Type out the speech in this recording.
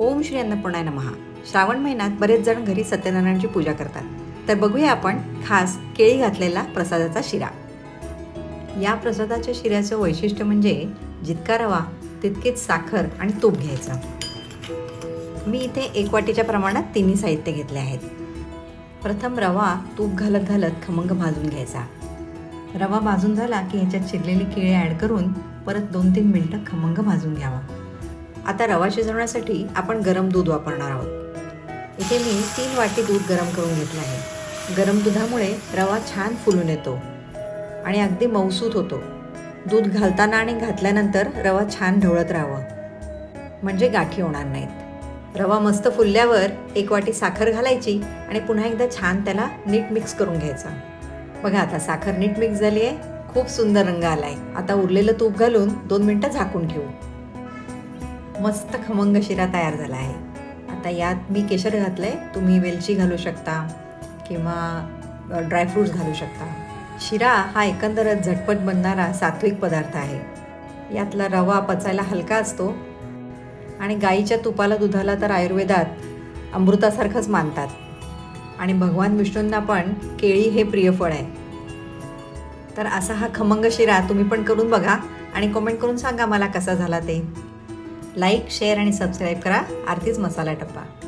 ओम श्री अन्नपूर्णाय नमहा श्रावण महिन्यात बरेच जण घरी सत्यनारायणची पूजा करतात. तर बघूया आपण खास केळी घातलेला प्रसादाचा शिरा. या प्रसादाच्या शिऱ्याचं वैशिष्ट्य म्हणजे जितका रवा तितकेच साखर आणि तूप घ्यायचं. मी इथे एक वाटीच्या प्रमाणात तिन्ही साहित्य घेतले आहेत. प्रथम रवा तूप घालत घालत खमंग भाजून घ्यायचा. रवा भाजून झाला की ह्याच्यात चिरलेली केळी ॲड करून परत दोन तीन मिनटं खमंग भाजून घ्यावा. आता रवा शिजवण्यासाठी आपण गरम दूध वापरणार आहोत. इथे मी तीन वाटी दूध गरम करून घेतलं आहे. गरम दुधामुळे रवा छान फुलून येतो आणि अगदी मऊसूत होतो. दूध घालताना आणि घातल्यानंतर रवा छान ढवळत राहावं. म्हणजे गाठी होणार नाहीत. रवा मस्त फुलल्यावर एक वाटी साखर घालायची आणि पुन्हा एकदा छान त्याला नीट मिक्स करून घ्यायचा. बघा आता साखर नीट मिक्स झाली आहे खूप सुंदर रंग आलाय. आता उरलेलं तूप घालून दोन मिनटं झाकून ठेवू. मस्त खमंग शिरा तयार झाला आहे. आता यात मी केशर घातलंय. तुम्ही वेलची घालू शकता किंवा ड्रायफ्रूट्स घालू शकता. शिरा हा एकंदरच झटपट बनणारा सात्विक पदार्थ आहे. यातला रवा पचायला हलका असतो आणि गाईच्या तुपाला दुधाला तर आयुर्वेदात अमृतासारखंच मानतात. आणि भगवान विष्णूंना पण केळी हे प्रिय फळ आहे. तर असा हा खमंग शिरा तुम्ही पण करून बघा आणि कमेंट करून सांगा मला कसा झाला ते. लाईक शेअर आणि सबस्क्राईब करा. आरतीच मसाला टप्पा.